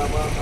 Yeah.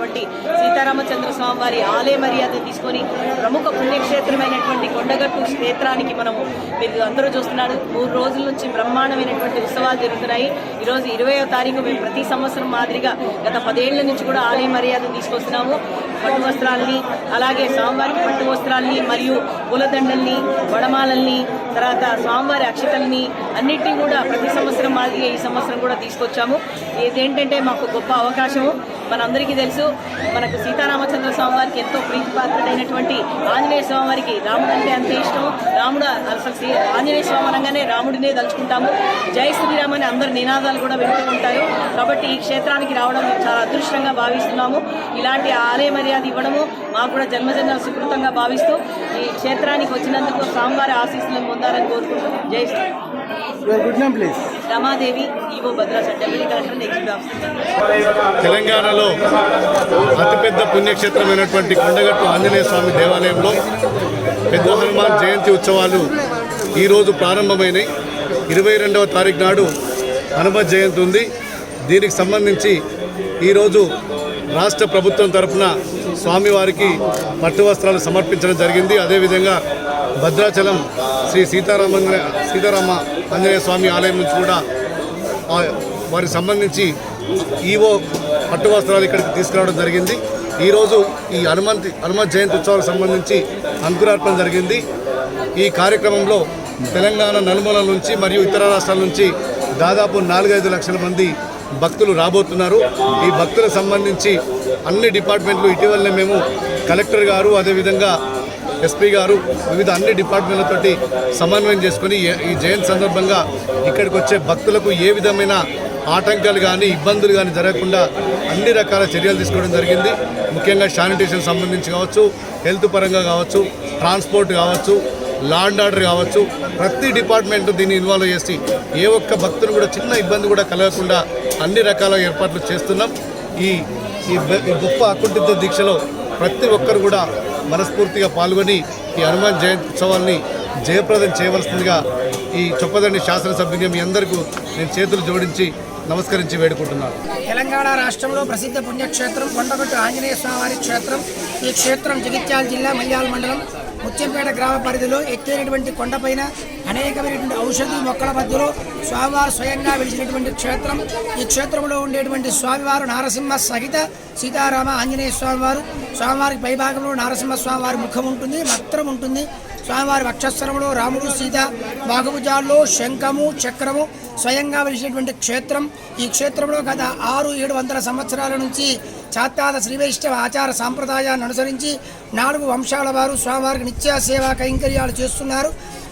ఉన్నటువంటి సీతారామచంద్ర స్వామి వారి ఆలయ మర్యాద తీసుకొని ప్రముఖ పుణ్యక్షేత్రమైనటువంటి కొండగట్టు క్షేత్రానికి మనము మీరు అందరూ చూస్తున్నారు. మూడు రోజుల నుంచి బ్రహ్మాండమైనటువంటి ఉత్సవాలు జరుగుతున్నాయి. ఈరోజు ఇరవయో తారీఖు మేము ప్రతి సంవత్సరం మాదిరిగా గత పదేళ్ళ నుంచి కూడా ఆలయ మర్యాద తీసుకొస్తున్నాము. పట్టు వస్త్రాలని అలాగే స్వామివారికి పట్టు వస్త్రాలని మరియు పూలదండల్ని వడమాలల్ని తర్వాత స్వామివారి అక్షతల్ని అన్నిటినీ కూడా ప్రతి సంవత్సరం మాదిరిగా ఈ సంవత్సరం కూడా తీసుకొచ్చాము. ఇదేంటంటే మాకు గొప్ప అవకాశము. మనందరికీ తెలుసు మనకు సీతారామచంద్ర స్వామి వారికి ఎంతో ప్రీతిపాత్రుడైనటువంటి ఆంజనేయ స్వామి వారికి రాముడు అంటే అంతే ఇష్టం రాముడు అసలు శ్రీ- ఆంజనేయ స్వామి అనగానే రాముడినే తలుచుకుంటాము. జై శ్రీరామ్ అని అందరు నినాదాలు కూడా వింటూ ఉంటారు. కాబట్టి ఈ క్షేత్రానికి రావడం మేము చాలా అదృష్టంగా భావిస్తున్నాము. ఇలాంటి ఆలయ మర్యాద ఇవ్వడము మాకు కూడా జన్మజన్మ సుకృతంగా భావిస్తూ ఈ క్షేత్రానికి వచ్చినందుకు స్వామివారి ఆశీస్సులను పొందాలని కోరుకుంటున్నాం. జై శ్రీరామ్. ఆఫీసర్. తెలంగాణలో అతిపెద్ద పుణ్యక్షేత్రమైనటువంటి కొండగట్టు ఆంజనేయ స్వామి దేవాలయంలో పెద్ద హనుమాన్ జయంతి ఉత్సవాలు ఈరోజు ప్రారంభమైనాయి. ఇరవై రెండవ తారీఖు నాడు హనుమత్ జయంతి ఉంది. దీనికి సంబంధించి ఈరోజు రాష్ట్ర ప్రభుత్వం తరఫున స్వామివారికి పట్టు వస్త్రాలు సమర్పించడం జరిగింది. అదేవిధంగా భద్రాచలం శ్రీ సీతారామ సీతారామ ఆంజనేయ స్వామి ఆలయం నుంచి కూడా వారికి సంబంధించి ఈవో పట్టు వస్త్రాలు ఇక్కడికి తీసుకురావడం జరిగింది. ఈరోజు ఈ హనుమంతి హనుమంత్ జయంతి ఉత్సవాలకు సంబంధించి అంకురార్పణ జరిగింది. ఈ కార్యక్రమంలో తెలంగాణ నలుమూలల నుంచి మరియు ఇతర రాష్ట్రాల నుంచి దాదాపు నాలుగైదు లక్షల మంది భక్తులు రాబోతున్నారు. ఈ భక్తులకు సంబంధించి అన్ని డిపార్ట్మెంట్లు ఇటీవలనే మేము కలెక్టర్ గారు అదేవిధంగా ఎస్పీ గారు వివిధ అన్ని డిపార్ట్మెంట్లతోటి సమన్వయం చేసుకొని ఈ జయంతి సందర్భంగా ఇక్కడికి వచ్చే భక్తులకు ఏ విధమైన ఆటంకాలు కానీ ఇబ్బందులు కానీ జరగకుండా అన్ని రకాల చర్యలు తీసుకోవడం జరిగింది. ముఖ్యంగా శానిటేషన్ సంబంధించి కావచ్చు హెల్త్ పరంగా కావచ్చు ట్రాన్స్పోర్ట్ కావచ్చు లాండ్ ఆర్డర్ కావచ్చు ప్రతి డిపార్ట్మెంట్ దీన్ని ఇన్వాల్వ్ చేసి ఏ ఒక్క భక్తులు కూడా చిన్న ఇబ్బంది కూడా కలగకుండా అన్ని రకాల ఏర్పాట్లు చేస్తున్నాం. ఈ ఈ ఈ గొప్ప అకుంఠిత దీక్షలో ప్రతి ఒక్కరు కూడా మనస్ఫూర్తిగా పాల్గొని ఈ హనుమాన్ జయంతి ఉత్సవాల్ని జయప్రదం చేయవలసిందిగా ఈ చొప్పదండి శాసనసభ్యునిగా మీ అందరికీ నేను చేతులు జోడించి నమస్కరించి వేడుకుంటున్నాను. తెలంగాణ రాష్ట్రంలో ప్రసిద్ధ పుణ్యక్షేత్రం కొండగట్టు ఆంజనేయ స్వామివారి క్షేత్రం. ఈ క్షేత్రం జగిత్యాల జిల్లా మల్యాల మండలం ముత్యంపేట గ్రామ పరిధిలో ఎత్తైనటువంటి కొండపైన అనేకమైనటువంటి ఔషధి మొక్కల మధ్యలో స్వామివారు స్వయంగా వెలిసినటువంటి క్షేత్రం. ఈ క్షేత్రంలో ఉండేటువంటి స్వామివారు నారసింహ సహిత సీతారామ ఆంజనేయ స్వామివారు. స్వామివారికి పైభాగంలో నారసింహ స్వామివారి ముఖం ఉంటుంది మత్రం ఉంటుంది. స్వామివారి వక్షస్థలంలో రాముడు సీత బాగుభుజాల్లో శంఖము చక్రము స్వయంగా వెలిసినటువంటి క్షేత్రం. ఈ క్షేత్రంలో గత ఆరు ఏడు వందల సంవత్సరాల నుంచి చాత్తాద శ్రీవైష్ణవ ఆచార సాంప్రదాయాన్ని అనుసరించి నాలుగు వంశాల వారు స్వామివారికి నిత్య సేవా కైంకర్యాలు చేస్తున్నారు.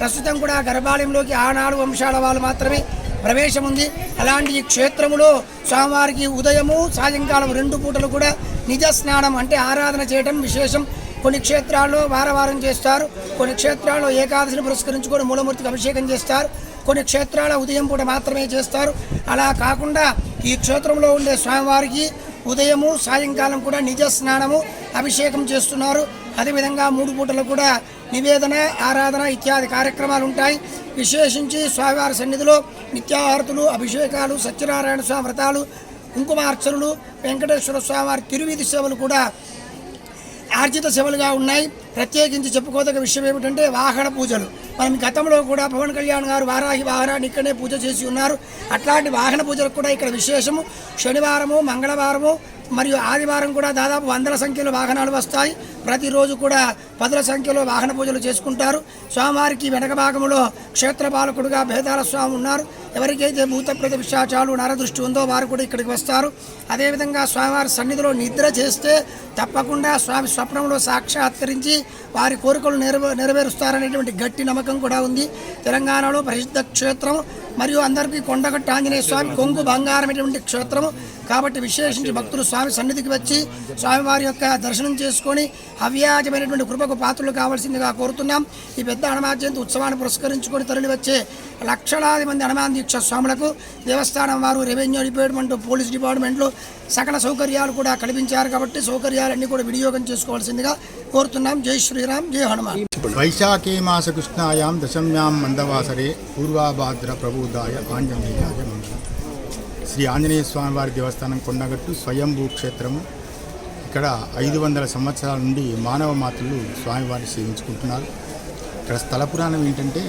ప్రస్తుతం కూడా గర్భాలయంలోకి ఆ నాలుగు వంశాల వాళ్ళు మాత్రమే ప్రవేశం ఉంది. అలాంటి ఈ క్షేత్రములో స్వామివారికి ఉదయము సాయంకాలం రెండు పూటలు కూడా నిజ స్నానం అంటే ఆరాధన చేయడం విశేషం. కొన్ని క్షేత్రాల్లో వారవారం చేస్తారు. కొన్ని క్షేత్రాల్లో ఏకాదశిని పురస్కరించుకొని మూలమూర్తికి అభిషేకం చేస్తారు. కొన్ని క్షేత్రాల ఉదయం పూట మాత్రమే చేస్తారు. అలా కాకుండా ఈ క్షేత్రంలో ఉండే స్వామివారికి ఉదయము సాయంకాలం కూడా నిజ స్నానము అభిషేకం చేస్తున్నారు. అదేవిధంగా మూడు పూటలు కూడా నివేదన ఆరాధన ఇత్యాది కార్యక్రమాలు ఉంటాయి. విశేషించి స్వామివారి సన్నిధిలో నిత్యాహారతులు అభిషేకాలు సత్యనారాయణ స్వామి వ్రతాలు కుంకుమార్చనలు వెంకటేశ్వర స్వామివారి తిరువీధి సేవలు కూడా ఆర్జిత సేవలుగా ఉన్నాయి. ప్రత్యేకించి చెప్పుకోదగ్గ విషయం ఏమిటంటే వాహన పూజలు. మనం గతంలో కూడా పవన్ కళ్యాణ్ గారు వారాహి వాహనాన్ని ఇక్కడనే పూజ చేసి ఉన్నారు. అట్లాంటి వాహన పూజలకు కూడా ఇక్కడ విశేషము. శనివారము మంగళవారము మరియు ఆదివారం కూడా దాదాపు వందల సంఖ్యలో వాహనాలు వస్తాయి. ప్రతిరోజు కూడా పదుల సంఖ్యలో వాహన పూజలు చేసుకుంటారు. స్వామివారికి వెనక భాగంలో క్షేత్రపాలకుడుగా భేదాల స్వామి ఉన్నారు. ఎవరికైతే భూత ప్రేత విశాచాలు నరదృష్టి ఉందో వారు కూడా ఇక్కడికి వస్తారు. అదేవిధంగా స్వామివారి సన్నిధిలో నిద్ర చేస్తే తప్పకుండా స్వామి స్వప్నంలో సాక్షాత్కరించి వారి కోరికలు నెరవే నెరవేరుస్తారనేటువంటి గట్టి నమ్మకం కూడా ఉంది. తెలంగాణలో ప్రసిద్ధ క్షేత్రం మరియు అందరికీ కొండగట్టు ఆంజనేయ స్వామి కొంగు బంగారమైనటువంటి క్షేత్రము. కాబట్టి విశేషించి భక్తులు స్వామి సన్నిధికి వచ్చి స్వామివారి యొక్క దర్శనం చేసుకొని అవ్యాజమైనటువంటి కృపకు పాత్రలు కావాల్సిందిగా కోరుతున్నాం. ఈ పెద్ద హనుమాన్ జయంతి ఉత్సవాన్ని పురస్కరించుకొని తరలి వచ్చే లక్షలాది మంది హనుమాన్ దీక్ష స్వాములకు దేవస్థానం వారు రెవెన్యూ డిపార్ట్మెంట్ పోలీస్ డిపార్ట్మెంట్లు సకల సౌకర్యాలు కూడా కల్పించారు కాబట్టి సౌకర్యాలన్నీ కూడా వినియోగం చేసుకోవాల్సిందిగా కోరుతున్నాం. జై శ్రీరామ్ జై హనుమాన్. వైశాఖీ మాస కృష్ణాయాం దశమ్యాం మందవాసరే పూర్వాభాద్ర ప్రభుదాయ ఆంజనేయాయ మంగళం శ్రీ ఆంజనేయ స్వామి వారి దేవస్థానం కొండగట్టు స్వయంభూ క్షేత్రము. ఇక్కడ ఐదు వందల సంవత్సరాల నుండి మానవ మాతలు స్వామివారిని సేవించుకుంటున్నారు. ఇక్కడ స్థల పురాణం ఏంటంటే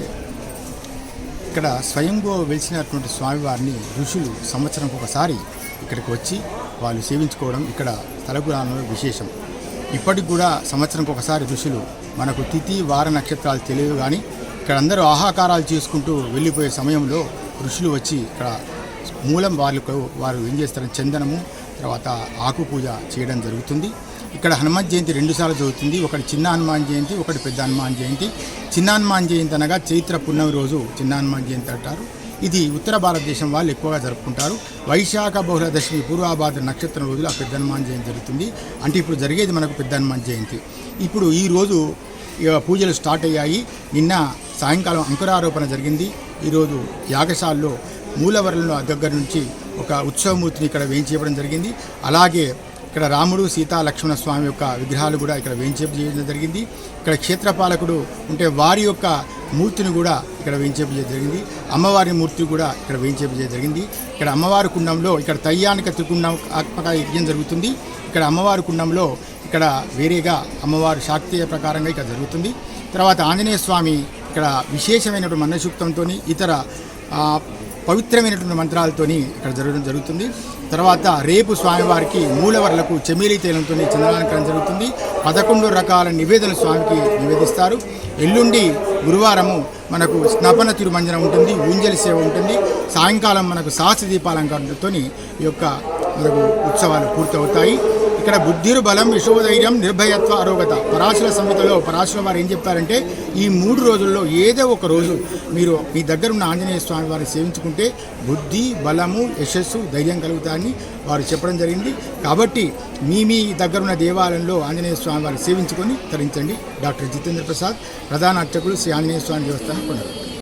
ఇక్కడ స్వయంగా వెలిసినటువంటి స్వామివారిని ఋషులు సంవత్సరంకు ఒకసారి ఇక్కడికి వచ్చి వాళ్ళు సేవించుకోవడం ఇక్కడ తలపురాణంలో విశేషం. ఇప్పటికి కూడా సంవత్సరంకు ఒకసారి ఋషులు మనకు తిథి వార నక్షత్రాలు తెలియదు కానీ ఇక్కడ అందరూ ఆహాకారాలు చేసుకుంటూ వెళ్ళిపోయే సమయంలో ఋషులు వచ్చి ఇక్కడ మూలం వాళ్ళకు వారు ఏం చేస్తారు చందనము తర్వాత ఆకు పూజ చేయడం జరుగుతుంది. ఇక్కడ హనుమాన్ జయంతి రెండుసార్లు జరుగుతుంది. ఒకటి చిన్న హనుమాన్ జయంతి ఒకటి పెద్ద హనుమాన్ జయంతి. చిన్న హనుమాన్ జయంతి అనగా చైత్ర పున్నమి రోజు చిన్న హనుమాన్ జయంతి అంటారు. ఇది ఉత్తర భారతదేశం వాళ్ళు ఎక్కువగా జరుపుకుంటారు. వైశాఖ బహుళ దశమి పూర్వాభాద్ర నక్షత్రం రోజులు ఆ పెద్ద హనుమాన్ జయంతి జరుగుతుంది. అంటే ఇప్పుడు జరిగేది మనకు పెద్ద హనుమాన్ జయంతి. ఇప్పుడు ఈ రోజు పూజలు స్టార్ట్ అయ్యాయి. నిన్న సాయంకాలం అంకురారోపణ జరిగింది. ఈరోజు యాగశాలలో మూలవరంలో దగ్గర నుంచి ఒక ఉత్సవమూర్తిని ఇక్కడ వేయించేయడం జరిగింది. అలాగే ఇక్కడ రాముడు సీతా లక్ష్మణ స్వామి యొక్క విగ్రహాలు కూడా ఇక్కడ వేయించేపు చేయడం జరిగింది. ఇక్కడ క్షేత్రపాలకుడు ఉంటే వారి యొక్క మూర్తిని కూడా ఇక్కడ వేయించేపు చేయడం జరిగింది. అమ్మవారి మూర్తి కూడా ఇక్కడ వేయించేపు చేయడం జరిగింది. ఇక్కడ అమ్మవారి కుండంలో ఇక్కడ తయ్యానిక త్రికుండం ఆత్మక యజ్ఞం జరుగుతుంది. ఇక్కడ అమ్మవారి కుండంలో ఇక్కడ వేరేగా అమ్మవారు శాక్తీయ ప్రకారంగా ఇక్కడ జరుగుతుంది. తర్వాత ఆంజనేయ స్వామి ఇక్కడ విశేషమైనటువంటి మన్నసూక్తంతో ఇతర పవిత్రమైనటువంటి మంత్రాలతోని ఇక్కడ జరగడం జరుగుతుంది. తర్వాత రేపు స్వామివారికి మూలవర్లకు చెమేలి తైలంతో చంద్రాలంకరణ జరుగుతుంది. పదకొండు రకాల నివేదనలు స్వామికి నివేదిస్తారు. ఎల్లుండి గురువారము మనకు స్నపన తిరుమంజనం ఉంటుంది ఊంజలి సేవ ఉంటుంది. సాయంకాలం మనకు సహస్ర దీపాలంకరణతో ఈ యొక్క మనకు ఉత్సవాలు పూర్తవుతాయి. ఇక్కడ బుద్ధిరు బలం విశ్వధైర్యం నిర్భయత్వ అరోగత. పరాశుల సంహితలో పరాశుల వారు ఏం చెప్తారంటే ఈ మూడు రోజుల్లో ఏదో ఒక రోజు మీరు మీ దగ్గర ఉన్న ఆంజనేయ స్వామి వారిని సేవించుకుంటే బుద్ధి బలము యశస్సు ధైర్యం కలుగుతాయని వారు చెప్పడం జరిగింది. కాబట్టి మీ మీ దగ్గరున్న దేవాలయంలో ఆంజనేయ స్వామి వారిని సేవించుకొని తరించండి. డాక్టర్ జితేంద్ర ప్రసాద్ ప్రధాన అర్చకులు శ్రీ ఆంజనేయ స్వామి దేవస్థానం కొన్నారు